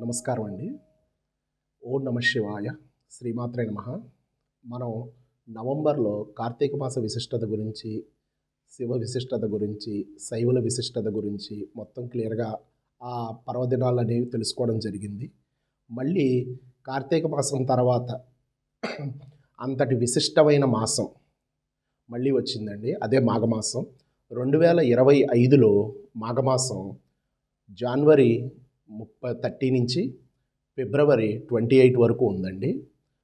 నమస్కారం అండి. ఓం నమ శివాయ. శ్రీమాత్రే నమ. మనం నవంబర్లో కార్తీక మాస విశిష్టత గురించి శివ విశిష్టత గురించి శైవుల విశిష్టత గురించి మొత్తం క్లియర్గా ఆ పర్వదినాలు అనేవి తెలుసుకోవడం జరిగింది. మళ్ళీ కార్తీక మాసం తర్వాత అంతటి విశిష్టమైన మాసం మళ్ళీ వచ్చిందండి. అదే మాఘమాసం. రెండు వేల ఇరవై ఐదులో మాఘమాసం జనవరి ముప్పై థర్టీ నుంచి ఫిబ్రవరి ట్వంటీ ఎయిట్ వరకు ఉందండి.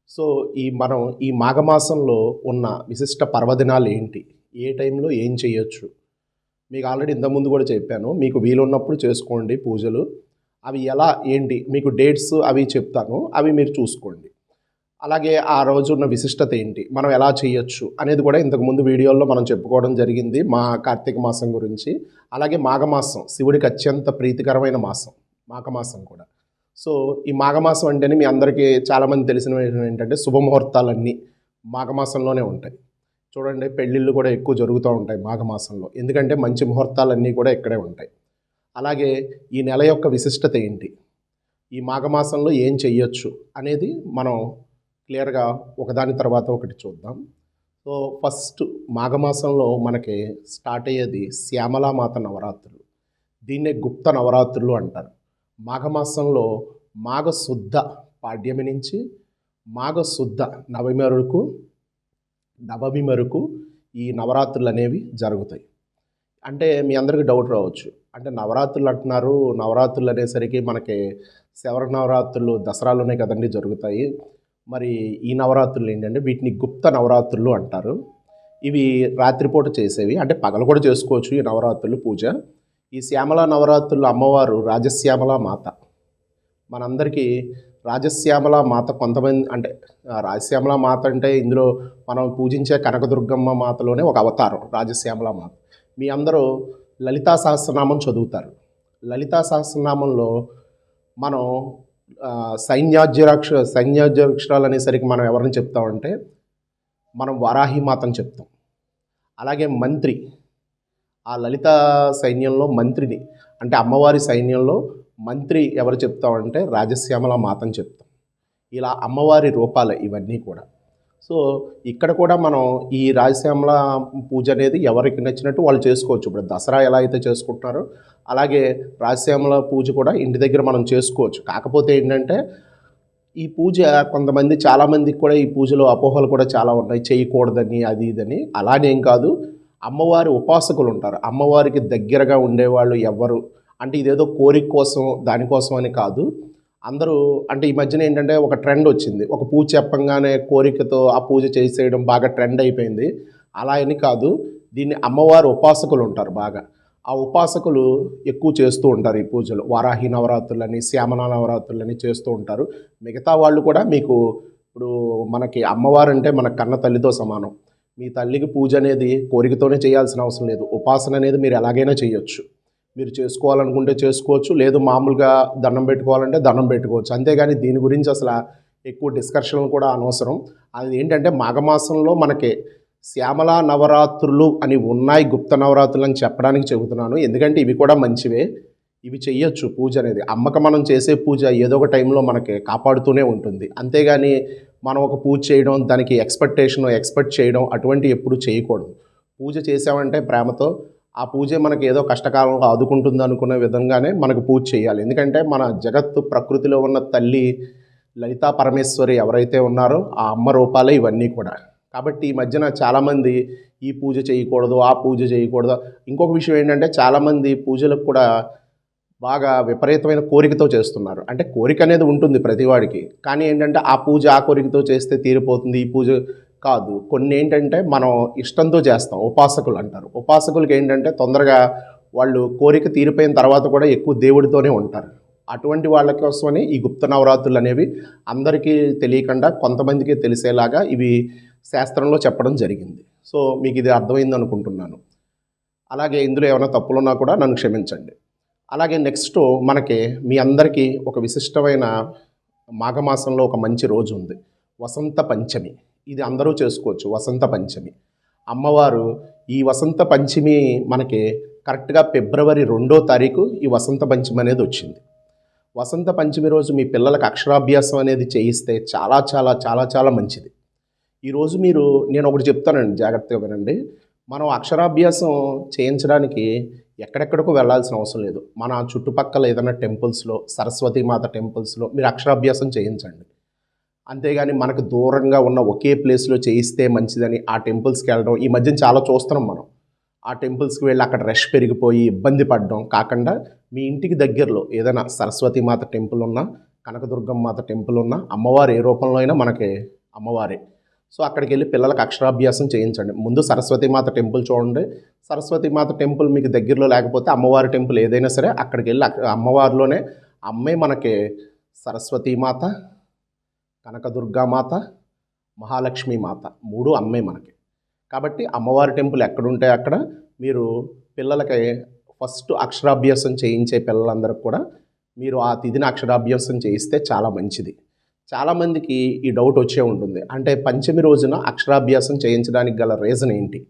సో ఈ మనం ఈ మాఘమాసంలో ఉన్న విశిష్ట పర్వదినాలు ఏంటి? ఏ టైంలో ఏం చేయొచ్చు? మీకు ఆల్రెడీ ఇంతకుముందు కూడా చెప్పాను. మీకు వీలున్నప్పుడు చేసుకోండి పూజలు. అవి ఎలా ఏంటి? మీకు డేట్స్ అవి చెప్తాను. అవి మీరు చూసుకోండి. అలాగే ఆ రోజు ఉన్న విశిష్టత ఏంటి? మనం ఎలా చేయొచ్చు? అనేది కూడా ఇంతకుముందు వీడియోల్లో మనం చెప్పుకోవడం జరిగింది మా కార్తీక మాసం గురించి. అలాగే మాఘమాసం శివుడికి అత్యంత ప్రీతికరమైన మాసం. మాఘమాసం కూడా. సో ఈ మాఘమాసం అంటేనే మీ అందరికీ చాలామంది తెలిసిన విషయం ఏంటంటే శుభముహూర్తాలన్నీ మాఘమాసంలోనే ఉంటాయి. చూడండి పెళ్ళిళ్ళు కూడా ఎక్కువ జరుగుతూ ఉంటాయి మాఘమాసంలో. ఎందుకంటే మంచి ముహూర్తాలన్నీ కూడా ఇక్కడే ఉంటాయి. అలాగే ఈ నెల యొక్క విశిష్టత ఏంటి? ఈ మాఘమాసంలో ఏం చెయ్యొచ్చు అనేది మనం క్లియర్గా ఒకదాని తర్వాత ఒకటి చూద్దాం. సో ఫస్ట్ మాఘమాసంలో మనకి స్టార్ట్ అయ్యేది శ్యామలామాత నవరాత్రులు. దీన్నే గుప్త నవరాత్రులు అంటారు. మాఘమాసంలో మాఘశుద్ధ పాడ్యమి నుంచి మాఘశుద్ధ నవమి వరకు నవమి వరకు ఈ నవరాత్రులు అనేవి జరుగుతాయి. అంటే మీ అందరికీ డౌట్ రావచ్చు. అంటే నవరాత్రులు అంటున్నారు నవరాత్రులు అనేసరికి మనకి శవర నవరాత్రులు దసరాలోనే కదండి జరుగుతాయి. మరి ఈ నవరాత్రులు ఏంటంటే వీటిని గుప్త నవరాత్రులు అంటారు. ఇవి రాత్రిపూట చేసేవి అంటే పగలు కూడా చేసుకోవచ్చు ఈ నవరాత్రులు పూజ. ఈ శ్యామల నవరాత్రుల అమ్మవారు రాజశ్యామల మాత. మనందరికీ రాజశ్యామల మాత కొంతమంది అంటే రాజశ్యామల మాత అంటే ఇందులో మనం పూజించే కనకదుర్గమ్మ మాతలోనే ఒక అవతారం రాజశ్యామల మాత. మీ అందరూ లలితా సహస్రనామం చదువుతారు. లలితా సహస్రనామంలో మనం సైన్యాజ్యరాక్ష సైన్యాజ్యరాక్షరాలు అనేసరికి మనం ఎవరిని చెప్తామంటే మనం వారాహి మాతను చెప్తాం. అలాగే మంత్రి ఆ లలిత సైన్యంలో మంత్రిని అంటే అమ్మవారి సైన్యంలో మంత్రి ఎవరు చెప్తామంటే రాజశ్యామల మాతని చెప్తాం. ఇలా అమ్మవారి రూపాలే ఇవన్నీ కూడా. సో ఇక్కడ కూడా మనం ఈ రాజశ్యామల పూజ అనేది ఎవరికి నచ్చినట్టు వాళ్ళు చేసుకోవచ్చు. ఇప్పుడు దసరా ఎలా అయితే చేసుకుంటున్నారో అలాగే రాజశ్యామల పూజ కూడా ఇంటి దగ్గర మనం చేసుకోవచ్చు. కాకపోతే ఏంటంటే ఈ పూజ కొంతమంది చాలామందికి కూడా ఈ పూజలో అపోహలు కూడా చాలా ఉన్నాయి. చేయకూడదని అది ఇదని. అలానేం కాదు. అమ్మవారి ఉపాసకులు ఉంటారు అమ్మవారికి దగ్గరగా ఉండేవాళ్ళు ఎవరు అంటే ఇదేదో కోరిక కోసం దానికోసం అని కాదు. అందరూ అంటే ఈ మధ్యన ఏంటంటే ఒక ట్రెండ్ వచ్చింది. ఒక పూజ చెప్పంగానే కోరికతో ఆ పూజ చేసేయడం బాగా ట్రెండ్ అయిపోయింది. అలా అని కాదు. దీన్ని అమ్మవారి ఉపాసకులు ఉంటారు బాగా. ఆ ఉపాసకులు ఎక్కువ చేస్తూ ఉంటారు ఈ పూజలు. వారాహి నవరాత్రులని శ్యామల నవరాత్రులని చేస్తూ ఉంటారు. మిగతా వాళ్ళు కూడా మీకు ఇప్పుడు మనకి అమ్మవారు అంటే మన కన్న తల్లితో సమానం. మీ తల్లికి పూజ అనేది కోరికతోనే చేయాల్సిన అవసరం లేదు. ఉపాసన అనేది మీరు ఎలాగైనా చేయొచ్చు. మీరు చేసుకోవాలనుకుంటే చేసుకోవచ్చు. లేదు మామూలుగా దండం పెట్టుకోవాలంటే దండం పెట్టుకోవచ్చు. అంతేగాని దీని గురించి అసలు ఎక్కువ డిస్కషన్ కూడా అనవసరం. అది ఏంటంటే మాఘమాసంలో మనకి శ్యామల నవరాత్రులు అని ఉన్నాయి గుప్త నవరాత్రులు అని చెప్పడానికి చెబుతున్నాను. ఎందుకంటే ఇవి కూడా మంచివే. ఇవి చెయ్యొచ్చు పూజ అనేది. అమ్మక మనం చేసే పూజ ఏదో ఒక టైంలో మనకి కాపాడుతూనే ఉంటుంది. అంతేగాని మనం ఒక పూజ చేయడం దానికి ఎక్స్పెక్టేషన్ ఎక్స్పెక్ట్ చేయడం అటువంటి ఎప్పుడు చేయకూడదు. పూజ చేసామంటే ప్రేమతో ఆ పూజ మనకి ఏదో కష్టకాలంలో ఆదుకుంటుంది అనుకునే విధంగానే మనకు పూజ చేయాలి. ఎందుకంటే మన జగత్తు ప్రకృతిలో ఉన్న తల్లి లలితా పరమేశ్వరి ఎవరైతే ఉన్నారో ఆ అమ్మ రూపాలే ఇవన్నీ కూడా. కాబట్టి ఈ మధ్యన చాలామంది ఈ పూజ చేయకూడదు ఆ పూజ చేయకూడదు. ఇంకొక విషయం ఏంటంటే చాలామంది పూజలకు కూడా బాగా విపరీతమైన కోరికతో చేస్తున్నారు. అంటే కోరిక అనేది ఉంటుంది ప్రతివాడికి కానీ ఏంటంటే ఆ పూజ ఆ కోరికతో చేస్తే తీరిపోతుంది ఈ పూజ కాదు. కొన్ని ఏంటంటే మనం ఇష్టంతో చేస్తాం ఉపాసకులు అంటారు. ఉపాసకులకి ఏంటంటే తొందరగా వాళ్ళు కోరిక తీరిపోయిన తర్వాత కూడా ఎక్కువ దేవుడితోనే ఉంటారు. అటువంటి వాళ్ళ కోసమని ఈ గుప్త నవరాత్రులు అనేవి అందరికీ తెలియకుండా కొంతమందికి తెలిసేలాగా ఇవి శాస్త్రంలో చెప్పడం జరిగింది. సో మీకు ఇది అర్థమైంది అనుకుంటున్నాను. అలాగే ఇందులో ఏమైనా తప్పులున్నా కూడా నన్ను క్షమించండి. అలాగే నెక్స్ట్ మనకి మీ అందరికీ ఒక విశిష్టమైన మాఘమాసంలో ఒక మంచి రోజు ఉంది. వసంత పంచమి. ఇది అందరూ చేసుకోవచ్చు. వసంత పంచమి. అమ్మవారు ఈ వసంత పంచమి మనకి కరెక్ట్గా ఫిబ్రవరి రెండో తారీఖు ఈ వసంత పంచమి అనేది వచ్చింది. వసంత పంచమి రోజు మీ పిల్లలకు అక్షరాభ్యాసం అనేది చేయిస్తే చాలా చాలా చాలా చాలా మంచిది. ఈరోజు మీరు నేను ఒకటి చెప్తానండి జాగ్రత్తగా వినండి. మనం అక్షరాభ్యాసం చేయించడానికి ఎక్కడెక్కడికో వెళ్ళాల్సిన అవసరం లేదు. మన చుట్టుపక్కల ఏదైనా టెంపుల్స్లో సరస్వతీమాత టెంపుల్స్లో మీరు అక్షరాభ్యాసం చేయించండి. అంతేగాని మనకు దూరంగా ఉన్న ఒకే ప్లేస్లో చేయిస్తే మంచిదని ఆ టెంపుల్స్కి వెళ్ళడం ఈ మధ్యన చాలా చూస్తున్నాం మనం. ఆ టెంపుల్స్కి వెళ్ళి అక్కడ రష్ పెరిగిపోయి ఇబ్బంది పడడం కాకుండా మీ ఇంటికి దగ్గరలో ఏదైనా సరస్వతి మాత టెంపుల్ ఉన్నా కనకదుర్గమ్మ మాత టెంపుల్ ఉన్నా అమ్మవారు ఏ రూపంలో అయినా మనకి అమ్మవారే. సో అక్కడికి వెళ్ళి పిల్లలకు అక్షరాభ్యాసం చేయించండి. ముందు సరస్వతి మాత టెంపుల్ చూడండి. సరస్వతి మాత టెంపుల్ మీకు దగ్గరలో లేకపోతే అమ్మవారి టెంపుల్ ఏదైనా సరే అక్కడికి వెళ్ళి అమ్మవారిలోనే అమ్మే మనకి సరస్వతీమాత కనకదుర్గామాత మహాలక్ష్మి మాత మూడు అమ్మే మనకి. కాబట్టి అమ్మవారి టెంపుల్ ఎక్కడుంటే అక్కడ మీరు పిల్లలకి ఫస్ట్ అక్షరాభ్యాసం చేయించే పిల్లలందరికీ కూడా మీరు ఆ తిథిని అక్షరాభ్యాసం చేయిస్తే చాలా మంచిది. చాలామందికి ఈ డౌట్ వచ్చే ఉంటుంది. అంటే పంచమి రోజున అక్షరాభ్యాసం చేయించడానికి గల రీజన్ ఏంటి?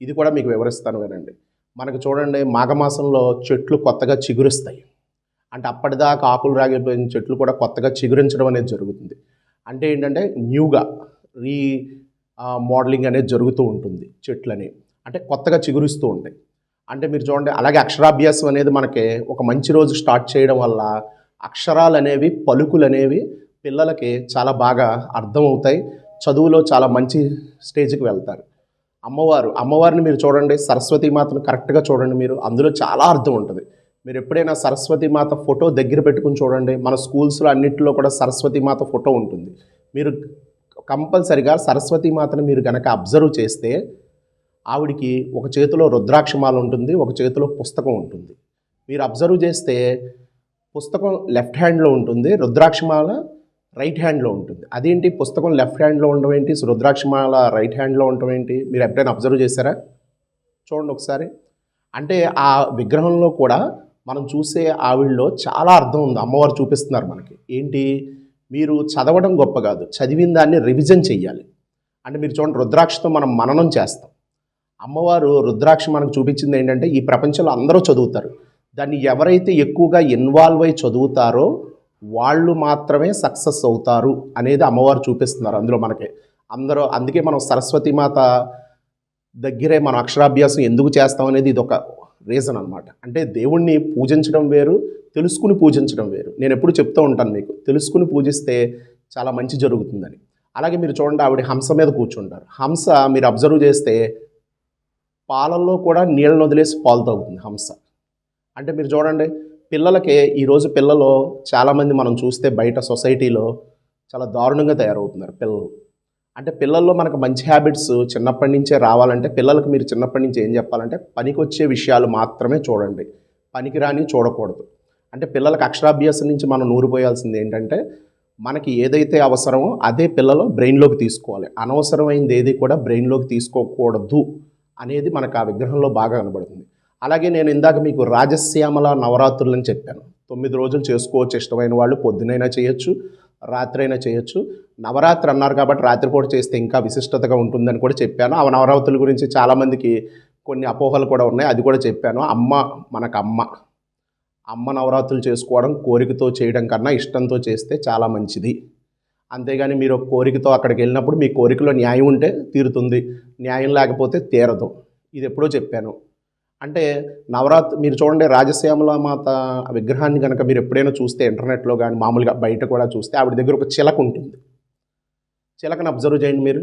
ఇది కూడా మీకు వివరిస్తాను వినండి. మనకు చూడండి మాఘమాసంలో చెట్లు కొత్తగా చిగురిస్తాయి. అంటే అప్పటిదాకా ఆకులు రాగిపోయిన చెట్లు కూడా కొత్తగా చిగురించడం అనేది జరుగుతుంది. అంటే ఏంటంటే న్యూగా రీ మోడలింగ్ అనేది జరుగుతూ ఉంటుంది చెట్లని. అంటే కొత్తగా చిగురిస్తూ ఉంటాయి. అంటే మీరు చూడండి అలాగే అక్షరాభ్యాసం అనేది మనకి ఒక మంచి రోజు స్టార్ట్ చేయడం వల్ల అక్షరాలు అనేవి పలుకులు అనేవి పిల్లలకి చాలా బాగా అర్థమవుతాయి. చదువులో చాలా మంచి స్టేజ్కి వెళ్తారు. అమ్మవారు అమ్మవారిని మీరు చూడండి సరస్వతి మాతను కరెక్ట్గా చూడండి మీరు. అందులో చాలా అర్థం ఉంటుంది. మీరు ఎప్పుడైనా సరస్వతి మాత ఫోటో దగ్గర పెట్టుకుని చూడండి. మన స్కూల్స్లో అన్నింటిలో కూడా సరస్వతి మాత ఫోటో ఉంటుంది. మీరు కంపల్సరిగా సరస్వతి మాతను మీరు కనుక అబ్జర్వ్ చేస్తే ఆవిడికి ఒక చేతిలో రుద్రాక్షమాల ఉంటుంది ఒక చేతిలో పుస్తకం ఉంటుంది. మీరు అబ్జర్వ్ చేస్తే పుస్తకం లెఫ్ట్ హ్యాండ్లో ఉంటుంది రుద్రాక్షమాల రైట్ హ్యాండ్లో ఉంటుంది. అదేంటి? పుస్తకం లెఫ్ట్ హ్యాండ్లో ఉండడం ఏంటి? రుద్రాక్షమాల రైట్ హ్యాండ్లో ఉండడం ఏంటి? మీరు ఎప్పుడైనా అబ్జర్వ్ చేశారా? చూడండి ఒకసారి. అంటే ఆ విగ్రహంలో కూడా మనం చూసే ఆవిడలో చాలా అర్థం ఉంది. అమ్మవారు చూపిస్తున్నారు మనకి. ఏంటి? మీరు చదవడం గొప్ప కాదు. చదివిన దాన్ని రివిజన్ చెయ్యాలి. అంటే మీరు చూడండి రుద్రాక్షతో మనం మననం చేస్తాం. అమ్మవారు రుద్రాక్ష మనకు చూపించింది ఏంటంటే ఈ ప్రపంచంలో అందరూ చదువుతారు. దాన్ని ఎవరైతే ఎక్కువగా ఇన్వాల్వ్ అయి చదువుతారో వాళ్ళు మాత్రమే సక్సెస్ అవుతారు అనేది అమ్మవారు చూపిస్తున్నారు అందులో మనకి. అందరూ అందుకే మనం సరస్వతి మాత దగ్గరే మనం అక్షరాభ్యాసం ఎందుకు చేస్తాం అనేది ఇది ఒక రీజన్ అనమాట అంటే దేవుణ్ణి పూజించడం వేరు తెలుసుకుని పూజించడం వేరు. నేను ఎప్పుడు చెప్తూ ఉంటాను మీకు తెలుసుకుని పూజిస్తే చాలా మంచి జరుగుతుందని. అలాగే మీరు చూడండి ఆవిడ హంస మీద కూర్చుంటారు. హంస మీరు అబ్జర్వ్ చేస్తే పాలల్లో కూడా నీళ్ళను వదిలేసి పాలు తాగుతుంది హంస. అంటే మీరు చూడండి పిల్లలకి ఈరోజు పిల్లలు చాలామంది మనం చూస్తే బయట సొసైటీలో చాలా దారుణంగా తయారవుతున్నారు పిల్లలు. అంటే పిల్లల్లో మనకు మంచి హ్యాబిట్స్ చిన్నప్పటి నుంచే రావాలంటే పిల్లలకు మీరు చిన్నప్పటి నుంచి ఏం చెప్పాలంటే పనికొచ్చే విషయాలు మాత్రమే చూడండి. పనికిరాని చూడకూడదు. అంటే పిల్లలకు అక్షరాభ్యాసం నుంచి మనం నూరిపోయాల్సింది ఏంటంటే మనకి ఏదైతే అవసరమో అదే పిల్లలు బ్రెయిన్లోకి తీసుకోవాలి. అనవసరమైనది ఏది కూడా బ్రెయిన్లోకి తీసుకోకూడదు అనేది మనకు ఆ విగ్రహంలో బాగా కనబడుతుంది. అలాగే నేను ఇందాక మీకు రాజశ్యామల నవరాత్రులని చెప్పాను. తొమ్మిది రోజులు చేసుకోవచ్చు ఇష్టమైన వాళ్ళు పొద్దునైనా చేయొచ్చు రాత్రి అయినా చేయొచ్చు. నవరాత్రి అన్నారు కాబట్టి రాత్రిపూట చేస్తే ఇంకా విశిష్టతగా ఉంటుందని కూడా చెప్పాను. ఆ నవరాత్రుల గురించి చాలామందికి కొన్ని అపోహలు కూడా ఉన్నాయి అది కూడా చెప్పాను. అమ్మ మనకు అమ్మ అమ్మ నవరాత్రులు చేసుకోవడం కోరికతో చేయడం కన్నా ఇష్టంతో చేస్తే చాలా మంచిది. అంతేగాని మీరు కోరికతో అక్కడికి వెళ్ళినప్పుడు మీ కోరికలో న్యాయం ఉంటే తీరుతుంది. న్యాయం లేకపోతే తీరదు. ఇది ఎప్పుడో చెప్పాను. అంటే నవరాత్రి మీరు చూడండి రాజశ్యామల మాత విగ్రహాన్ని కనుక మీరు ఎప్పుడైనా చూస్తే ఇంటర్నెట్లో కానీ మామూలుగా బయట కూడా చూస్తే ఆవిడ దగ్గర ఒక చిలక ఉంటుంది. చిలకను అబ్జర్వ్ చేయండి మీరు.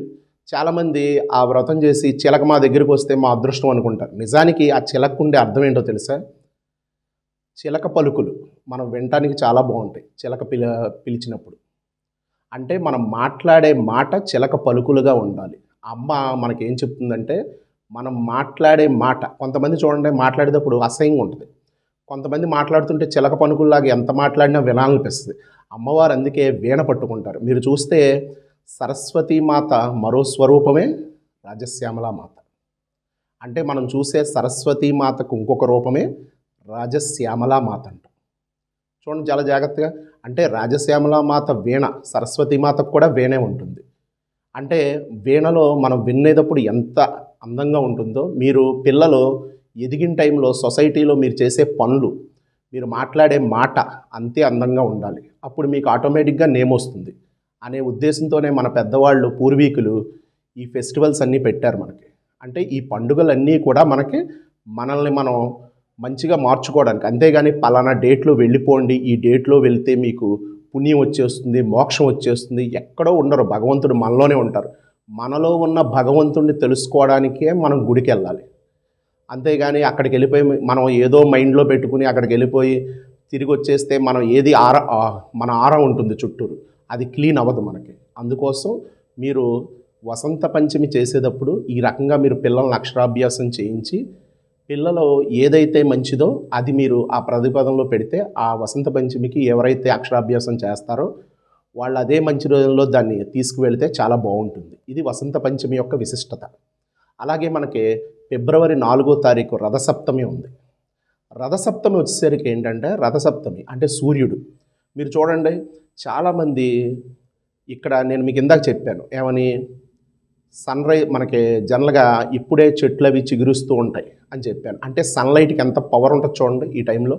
చాలామంది ఆ వ్రతం చేసి చిలక మా దగ్గరికి వస్తే మా అదృష్టం అనుకుంటారు. నిజానికి ఆ చిలక ఉండే అర్థం ఏంటో తెలుసా? చిలక పలుకులు మనం వినటానికి చాలా బాగుంటాయి చిలక పిల పిలిచినప్పుడు. అంటే మనం మాట్లాడే మాట చిలక పలుకులుగా ఉండాలి. అమ్మ మనకేం చెప్తుందంటే మనం మాట్లాడే మాట కొంతమంది చూడండి మాట్లాడేటప్పుడు అసహ్యంగా ఉంటుంది. కొంతమంది మాట్లాడుతుంటే చిలక పనుకుల్లాగా ఎంత మాట్లాడినా వినాలనిపిస్తుంది. అమ్మవారు అందుకే వీణ పట్టుకుంటారు. మీరు చూస్తే సరస్వతీ మాత మరో స్వరూపమే రాజశ్యామల మాత. అంటే మనం చూసే సరస్వతీ మాతకు ఇంకొక రూపమే రాజశ్యామల మాత అంటాం. చూడండి చాలా జాగ్రత్తగా. అంటే రాజశ్యామల మాత వీణ సరస్వతి మాతకు కూడా వీణే ఉంటుంది. అంటే వీణలో మనం వినేటప్పుడు ఎంత అందంగా ఉంటుందో మీరు పిల్లలు ఎదిగిన టైంలో సొసైటీలో మీరు చేసే పనులు మీరు మాట్లాడే మాట అంతే అందంగా ఉండాలి. అప్పుడు మీకు ఆటోమేటిక్గా నేమ్ వస్తుంది. అనే ఉద్దేశంతోనే మన పెద్దవాళ్ళు పూర్వీకులు ఈ ఫెస్టివల్స్ అన్నీ పెట్టారు మనకి. అంటే ఈ పండుగలన్నీ కూడా మనకి మనల్ని మనం మంచిగా మార్చుకోవడానికి. అంతేగాని పలానా డేట్లో వెళ్ళిపోండి ఈ డేట్లో వెళ్తే మీకు పుణ్యం వచ్చేస్తుంది మోక్షం వచ్చేస్తుంది ఎక్కడో ఉండరు. భగవంతుడు మనలోనే ఉంటారు. మనలో ఉన్న భగవంతుణ్ణి తెలుసుకోవడానికే మనం గుడికి వెళ్ళాలి అంతేగాని అక్కడికి వెళ్ళిపోయి మనం ఏదో మైండ్లో పెట్టుకుని అక్కడికి వెళ్ళిపోయి తిరిగి వచ్చేస్తే మనం ఏది ఆర మన ఆర ఉంటుంది చుట్టూరు. అది క్లీన్ అవ్వదు మనకి. అందుకోసం మీరు వసంత పంచమి చేసేటప్పుడు ఈ రకంగా మీరు పిల్లల్ని అక్షరాభ్యాసం చేయించి పిల్లలు ఏదైతే మంచిదో అది మీరు ఆ ప్రతిపదంలో పెడితే ఆ వసంత పంచమికి ఎవరైతే అక్షరాభ్యాసం చేస్తారో వాళ్ళు అదే మంచి రోజుల్లో దాన్ని తీసుకువెళ్తే చాలా బాగుంటుంది. ఇది వసంత పంచమి యొక్క విశిష్టత. అలాగే మనకి ఫిబ్రవరి నాలుగో తారీఖు రథసప్తమి ఉంది. రథసప్తమి వచ్చేసరికి ఏంటంటే రథసప్తమి అంటే సూర్యుడు. మీరు చూడండి చాలామంది ఇక్కడ నేను మీకు ఇందాక చెప్పాను ఏమని సన్ రై మనకి జనరల్గా ఇప్పుడే చెట్లు అవి చిగురుస్తూ ఉంటాయి అని చెప్పాను. అంటే సన్లైట్కి ఎంత పవర్ ఉంటుంది చూడండి ఈ టైంలో.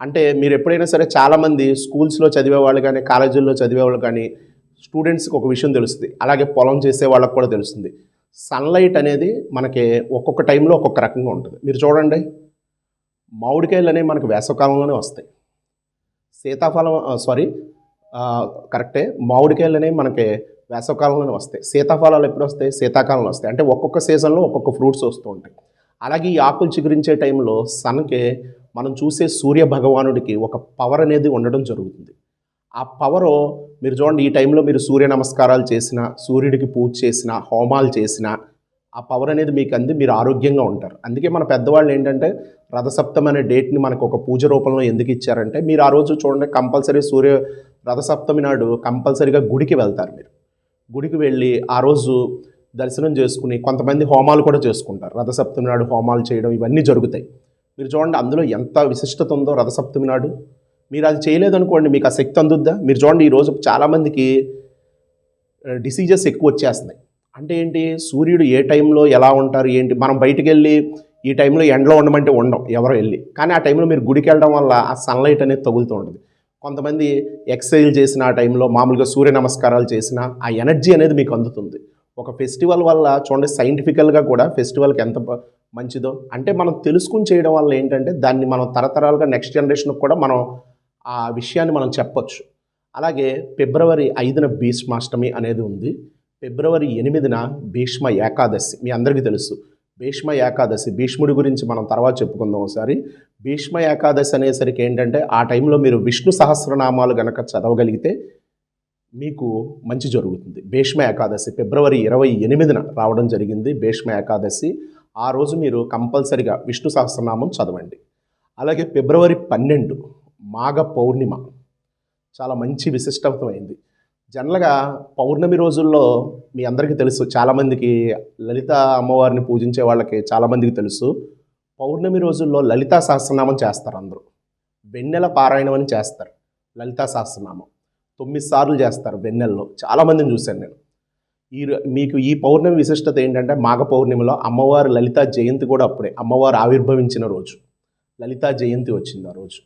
అంటే మీరు ఎప్పుడైనా సరే చాలామంది స్కూల్స్లో చదివే వాళ్ళు కానీ కాలేజీల్లో చదివే వాళ్ళు కానీ స్టూడెంట్స్కి ఒక విషయం తెలుస్తుంది. అలాగే పొలం చేసే వాళ్ళకి కూడా తెలుస్తుంది. సన్లైట్ అనేది మనకి ఒక్కొక్క టైంలో ఒక్కొక్క రకంగా ఉంటుంది. మీరు చూడండి. మామిడికాయలు అనేవి మనకి వేసవకాలంలోనే వస్తాయి. సీతాఫలం సారీ కరెక్టే. మామిడికాయలు అనేవి మనకి వేసవకాలంలోనే వస్తాయి. సీతాఫలాలు ఎప్పుడు వస్తాయి? శీతాకాలంలో వస్తాయి. అంటే ఒక్కొక్క సీజన్లో ఒక్కొక్క ఫ్రూట్స్ వస్తూ ఉంటాయి. అలాగే ఈ ఆకులు చిగురించే టైంలో సన్కి మనం చూసే సూర్య భగవానుడికి ఒక పవర్ అనేది ఉండడం జరుగుతుంది. ఆ పవరు మీరు చూడండి ఈ టైంలో మీరు సూర్య నమస్కారాలు చేసిన సూర్యుడికి పూజ చేసిన హోమాలు చేసిన ఆ పవర్ అనేది మీకు అంది మీరు ఆరోగ్యంగా ఉంటారు. అందుకే మన పెద్దవాళ్ళు ఏంటంటే రథసప్తమి అనే డేట్ని మనకు ఒక పూజ రూపంలో ఎందుకు ఇచ్చారంటే మీరు ఆ రోజు చూడండి కంపల్సరీ సూర్య రథసప్తమి నాడు కంపల్సరీగా గుడికి వెళ్తారు మీరు. గుడికి వెళ్ళి ఆ రోజు దర్శనం చేసుకుని కొంతమంది హోమాలు కూడా చేసుకుంటారు. రథసప్తమి నాడు హోమాలు చేయడం ఇవన్నీ జరుగుతాయి. మీరు చూడండి అందులో ఎంత విశిష్టత ఉందో రథసప్తమి నాడు. మీరు అది చేయలేదనుకోండి మీకు ఆ శక్తి అందుద్దా? మీరు చూడండి ఈరోజు చాలామందికి డిసీజెస్ ఎక్కువ వచ్చేస్తున్నాయి. అంటే ఏంటి? సూర్యుడు ఏ టైంలో ఎలా ఉంటారు ఏంటి? మనం బయటికి వెళ్ళి ఈ టైంలో ఎండలో ఉండమంటే ఉండం ఎవరో వెళ్ళి. కానీ ఆ టైంలో మీరు గుడికి వెళ్ళడం వల్ల ఆ సన్లైట్ అనేది తగులుతూ ఉంటుంది. కొంతమంది ఎక్సర్సైజ్ చేసిన ఆ టైంలో మామూలుగా సూర్య నమస్కారాలు చేసిన ఆ ఎనర్జీ అనేది మీకు అందుతుంది. ఒక ఫెస్టివల్ వల్ల చూడండి సైంటిఫికల్గా కూడా ఫెస్టివల్కి ఎంత మంచిదో? అంటే మనం తెలుసుకుని చేయడం వల్ల ఏంటంటే దాన్ని మనం తరతరాలుగా నెక్స్ట్ జనరేషన్కి కూడా మనం ఆ విషయాన్ని మనం చెప్పొచ్చు. అలాగే ఫిబ్రవరి ఐదున భీష్మాష్టమి అనేది ఉంది. ఫిబ్రవరి ఎనిమిదిన భీష్మ ఏకాదశి. మీ అందరికీ తెలుసు. భీష్మ ఏకాదశి. భీష్ముడి గురించి మనం తర్వాత చెప్పుకుందాం ఒకసారి. భీష్మ ఏకాదశి అనేసరికి ఏంటంటే ఆ టైంలో మీరు విష్ణు సహస్రనామాలు గనక చదవగలిగితే మీకు మంచి జరుగుతుంది. భీష్మ ఏకాదశి. ఫిబ్రవరి ఇరవై ఎనిమిదిన రావడం జరిగింది. భీష్మ ఏకాదశి. ఆ రోజు మీరు కంపల్సరిగా విష్ణు సహస్రనామం చదవండి. అలాగే ఫిబ్రవరి పన్నెండు మాఘ పౌర్ణిమ చాలా మంచి విశిష్టమైంది. జనరల్గా పౌర్ణమి రోజుల్లో మీ అందరికీ తెలుసు చాలామందికి లలిత అమ్మవారిని పూజించే వాళ్ళకి చాలామందికి తెలుసు. పౌర్ణమి రోజుల్లో లలితా సహస్రనామం చేస్తారు అందరూ. వెన్నెల పారాయణం అని చేస్తారు లలితా సహస్రనామం. తొమ్మిది సార్లు చేస్తారు వెన్నెల్లో. చాలామందిని చూశాను నేను. ఈ మీకు ఈ పౌర్ణమి విశిష్టత ఏంటంటే మాఘ పౌర్ణమిలో అమ్మవారు లలితా జయంతి కూడా అప్పుడే అమ్మవారు ఆవిర్భవించిన రోజు. లలితా జయంతి వచ్చింది ఆ రోజు.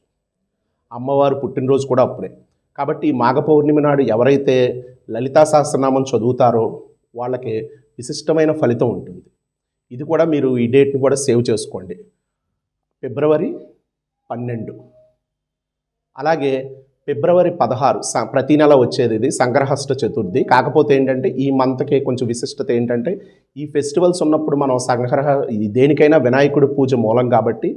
అమ్మవారు పుట్టినరోజు కూడా అప్పుడే. కాబట్టి ఈ మాఘ పౌర్ణమి నాడు ఎవరైతే లలితా సహస్రనామం చదువుతారో వాళ్ళకి విశిష్టమైన ఫలితం ఉంటుంది. ఇది కూడా మీరు ఈ డేట్ని కూడా సేవ్ చేసుకోండి. ఫిబ్రవరి పన్నెండు. అలాగే ఫిబ్రవరి పదహారు ప్రతి నెల వచ్చేది ఇది సంగ్రహష్ట చతుర్థి. కాకపోతే ఏంటంటే ఈ మంత్కి కొంచెం విశిష్టత ఏంటంటే ఈ ఫెస్టివల్స్ ఉన్నప్పుడు మనం సంగ్రహ దేనికైనా వినాయకుడి పూజ మూలం కాబట్టి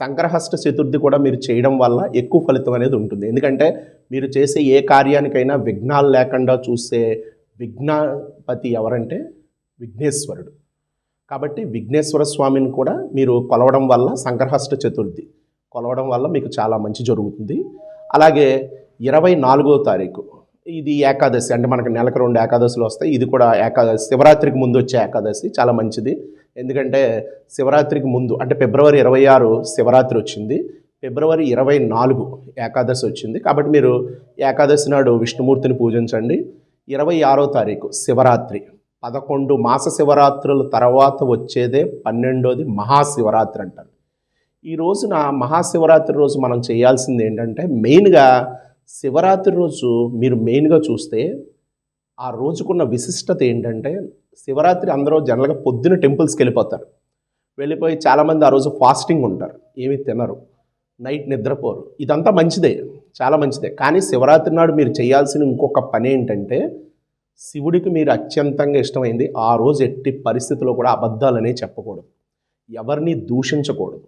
సంగ్రహష్ట చతుర్థి కూడా మీరు చేయడం వల్ల ఎక్కువ ఫలితం అనేది ఉంటుంది. ఎందుకంటే మీరు చేసే ఏ కార్యానికైనా విఘ్నాలు లేకుండా చూసే విఘ్నపతి ఎవరంటే విఘ్నేశ్వరుడు. కాబట్టి విఘ్నేశ్వర స్వామిని కూడా మీరు కొలవడం వల్ల సంగ్రహష్ట చతుర్థి. కొలవడం వల్ల మీకు చాలా మంచి జరుగుతుంది. అలాగే ఇరవై నాలుగో తారీఖు. ఇది ఏకాదశి అంటే మనకు నెలకు రెండు ఏకాదశులు వస్తాయి. ఇది కూడా ఏకాదశి శివరాత్రికి ముందు వచ్చే ఏకాదశి. చాలా మంచిది. ఎందుకంటే శివరాత్రికి ముందు అంటే ఫిబ్రవరి ఇరవై ఆరు శివరాత్రి వచ్చింది. ఫిబ్రవరి ఇరవై నాలుగు ఏకాదశి వచ్చింది. కాబట్టి మీరు ఏకాదశి నాడు విష్ణుమూర్తిని పూజించండి. ఇరవై ఆరో తారీఖు శివరాత్రి. పదకొండు మాస శివరాత్రుల తర్వాత వచ్చేదే పన్నెండోది మహాశివరాత్రి అంటారు. ఈ రోజున మహాశివరాత్రి రోజు మనం చేయాల్సింది ఏంటంటే మెయిన్గా శివరాత్రి రోజు మీరు మెయిన్గా చూస్తే ఆ రోజుకున్న విశిష్టత ఏంటంటే శివరాత్రి అందరూ జనరల్గా పొద్దున టెంపుల్స్కి వెళ్ళిపోతారు. వెళ్ళిపోయి చాలామంది ఆ రోజు ఫాస్టింగ్ ఉంటారు. ఏమీ తినరు. నైట్ నిద్రపోరు. ఇదంతా మంచిదే. చాలా మంచిదే. కానీ శివరాత్రి నాడు మీరు చేయాల్సిన ఇంకొక పని ఏంటంటే శివుడికి మీరు అత్యంతంగా ఇష్టమైంది ఆ రోజు ఎట్టి పరిస్థితుల్లో కూడా అబద్ధాలనే చెప్పకూడదు. ఎవరిని దూషించకూడదు.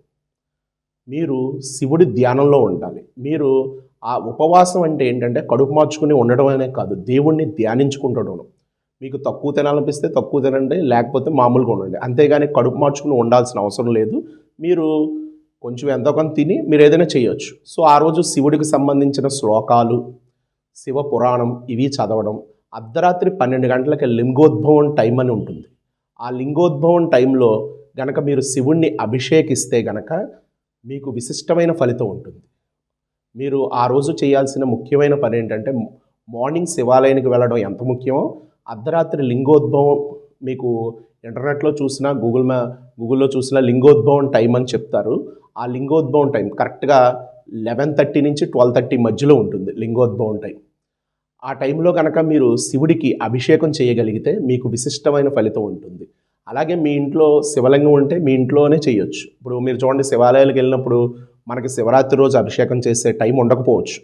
మీరు శివుడి ధ్యానంలో ఉండాలి. మీరు ఆ ఉపవాసం అంటే ఏంటంటే కడుపు మార్చుకుని ఉండడం అనే కాదు. దేవుణ్ణి ధ్యానించుకుంటడం మీకు తక్కువ తినాలనిపిస్తే తక్కువ తినండి లేకపోతే మామూలుగా ఉండండి. అంతేగాని కడుపు మార్చుకుని ఉండాల్సిన అవసరం లేదు. మీరు కొంచెం ఎంతో కొంత తిని మీరు ఏదైనా చేయొచ్చు. సో ఆ రోజు శివుడికి సంబంధించిన శ్లోకాలు శివ పురాణం ఇవి చదవడం అర్ధరాత్రి పన్నెండు గంటలకి లింగోద్భవం టైం అని ఉంటుంది. ఆ లింగోద్భవం టైంలో గనక మీరు శివుణ్ణి అభిషేకిస్తే గనక మీకు విశిష్టమైన ఫలితం ఉంటుంది. మీరు ఆ రోజు చేయాల్సిన ముఖ్యమైన పని ఏంటంటే మార్నింగ్ శివాలయానికి వెళ్ళడం ఎంత ముఖ్యమో అర్ధరాత్రి లింగోద్భవం మీకు ఇంటర్నెట్లో చూసినా గూగుల్ మ్యా గూగుల్లో చూసినా లింగోద్భవం టైం అని చెప్తారు. ఆ లింగోద్భవం టైం కరెక్ట్గా లెవెన్ థర్టీ నుంచి ట్వెల్వ్ థర్టీ మధ్యలో ఉంటుంది లింగోద్భవం టైం ఆ టైంలో కనుక మీరు శివుడికి అభిషేకం చేయగలిగితే మీకు విశిష్టమైన ఫలితం ఉంటుంది. అలాగే మీ ఇంట్లో శివలింగం ఉంటే మీ ఇంట్లోనే చేయొచ్చు. ఇప్పుడు మీరు చూడండి శివాలయాలకు వెళ్ళినప్పుడు మనకి శివరాత్రి రోజు అభిషేకం చేసే టైం ఉండకపోవచ్చు.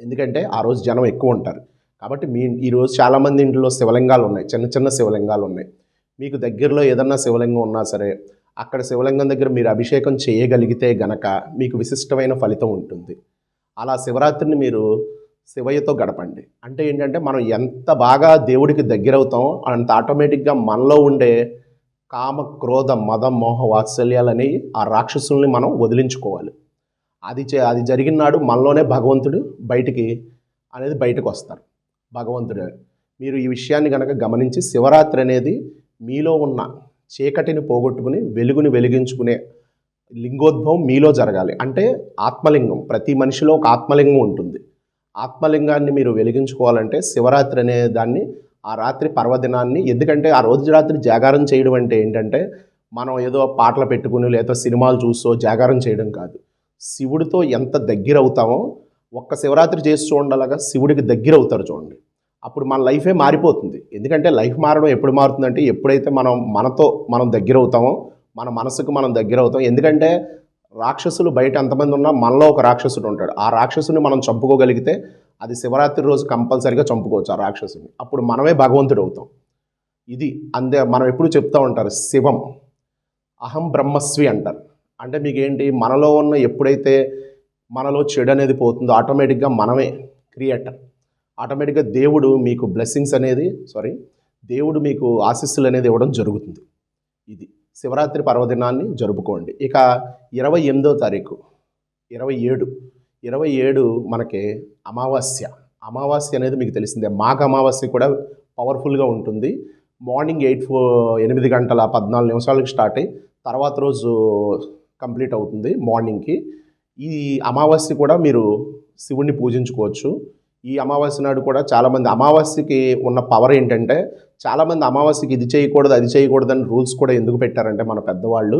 ఎందుకంటే ఆ రోజు జనం ఎక్కువ ఉంటారు. కాబట్టి మీ ఈరోజు చాలామంది ఇంట్లో శివలింగాలు ఉన్నాయి. చిన్న చిన్న శివలింగాలు ఉన్నాయి. మీకు దగ్గరలో ఏదన్నా శివలింగం ఉన్నా సరే అక్కడ శివలింగం దగ్గర మీరు అభిషేకం చేయగలిగితే గనక మీకు విశిష్టమైన ఫలితం ఉంటుంది. అలా శివరాత్రిని మీరు శివయ్యతో గడపండి. అంటే ఏంటంటే మనం ఎంత బాగా దేవుడికి దగ్గర అవుతామో అంత ఆటోమేటిక్గా మనలో ఉండే కామ క్రోధ మద మోహ వాత్సల్యాలని ఆ రాక్షసుల్ని మనం వదిలించుకోవాలి. అది చే అది జరిగిన నాడు మనలోనే భగవంతుడు బయటికి అనేది బయటకు వస్తారు. భగవంతుడు మీరు ఈ విషయాన్ని కనుక గమనించి శివరాత్రి అనేది మీలో ఉన్న చీకటిని పోగొట్టుకుని వెలుగుని వెలిగించుకునే లింగోద్భవం మీలో జరగాలి. అంటే ఆత్మలింగం ప్రతి మనిషిలో ఒక ఆత్మలింగం ఉంటుంది. ఆత్మలింగాన్ని మీరు వెలిగించుకోవాలంటే శివరాత్రి అనే దాన్ని ఆ రాత్రి పర్వదినాన్ని ఎందుకంటే ఆ రోజు రాత్రి జాగారం చేయడం అంటే ఏంటంటే మనం ఏదో పాటలు పెట్టుకుని లేదా సినిమాలు చూసో జాగారం చేయడం కాదు. శివుడితో ఎంత దగ్గర అవుతామో ఒక్క శివరాత్రి చేసి చూడాలగా శివుడికి దగ్గర అవుతారు చూడండి. అప్పుడు మన లైఫే మారిపోతుంది. ఎందుకంటే లైఫ్ మారడం ఎప్పుడు మారుతుందంటే ఎప్పుడైతే మనం మనతో మనం దగ్గర అవుతామో మన మనసుకు మనం దగ్గర అవుతాం ఎందుకంటే రాక్షసులు బయట ఎంతమంది ఉన్నా మనలో ఒక రాక్షసుడు ఉంటాడు. ఆ రాక్షసుని మనం చంపుకోగలిగితే అది శివరాత్రి రోజు కంపల్సరిగా చంపుకోవచ్చు ఆ రాక్షసుని. అప్పుడు మనమే భగవంతుడు అవుతాం. ఇది అందే మనం ఎప్పుడు చెప్తూ ఉంటారు శివం. అహం బ్రహ్మస్వి అంటారు. అంటే మీకేంటి? మనలో ఉన్న ఎప్పుడైతే మనలో చెడు అనేది పోతుందో ఆటోమేటిక్గా మనమే క్రియేటర్. ఆటోమేటిక్గా దేవుడు మీకు బ్లెస్సింగ్స్ అనేది సారీ దేవుడు మీకు ఆశీస్సులు అనేది ఇవ్వడం జరుగుతుంది. ఇది. శివరాత్రి పర్వదినాన్ని జరుపుకోండి. ఇక ఇరవై ఎనిమిదో తారీఖు ఇరవై ఏడు ఇరవై ఏడు మనకి అమావాస్య. అమావాస్య అనేది మీకు తెలిసిందే మాఘ అమావాస్య కూడా పవర్ఫుల్గా ఉంటుంది. మార్నింగ్ ఎయిట్ ఫో ఎనిమిది గంటల పద్నాలుగు నిమిషాలకు స్టార్ట్ అయ్యి తర్వాత రోజు కంప్లీట్ అవుతుంది మార్నింగ్కి. ఈ అమావాస్య కూడా మీరు శివుణ్ణి పూజించుకోవచ్చు. ఈ అమావాస్య నాడు కూడా చాలామంది అమావాస్యకి ఉన్న పవర్ ఏంటంటే చాలామంది అమావాస్యకి ఇది చేయకూడదు అది చేయకూడదు అని రూల్స్ కూడా ఎందుకు పెట్టారంటే మన పెద్దవాళ్ళు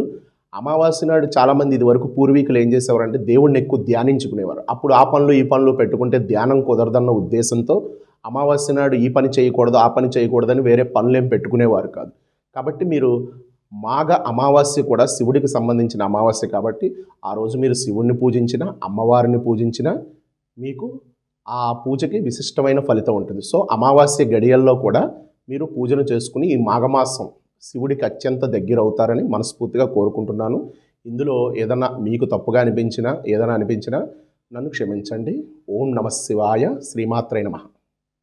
అమావాస్య నాడు చాలామంది ఇది వరకు పూర్వీకులు ఏం చేసేవారంటే దేవుణ్ణి ఎక్కువ ధ్యానించుకునేవారు. అప్పుడు ఆ పనులు ఈ పనులు పెట్టుకుంటే ధ్యానం కుదరదన్న ఉద్దేశంతో అమావాస్య నాడు ఈ పని చేయకూడదు ఆ పని చేయకూడదని వేరే పనులు ఏం పెట్టుకునేవారు కాదు. కాబట్టి మీరు మాఘ అమావాస్య కూడా శివుడికి సంబంధించిన అమావాస్య కాబట్టి ఆ రోజు మీరు శివుణ్ణి పూజించిన అమ్మవారిని పూజించిన మీకు ఆ పూజకి విశిష్టమైన ఫలితం ఉంటుంది. సో అమావాస్య గడియల్లో కూడా మీరు పూజను చేసుకుని ఈ మాఘమాసం శివుడికి అత్యంత దగ్గర అవుతారని మనస్ఫూర్తిగా కోరుకుంటున్నాను. ఇందులో ఏదైనా మీకు తప్పుగా అనిపించినా ఏదైనా అనిపించినా నన్ను క్షమించండి. ఓం నమ శివాయ శ్రీమాత్రే నమః.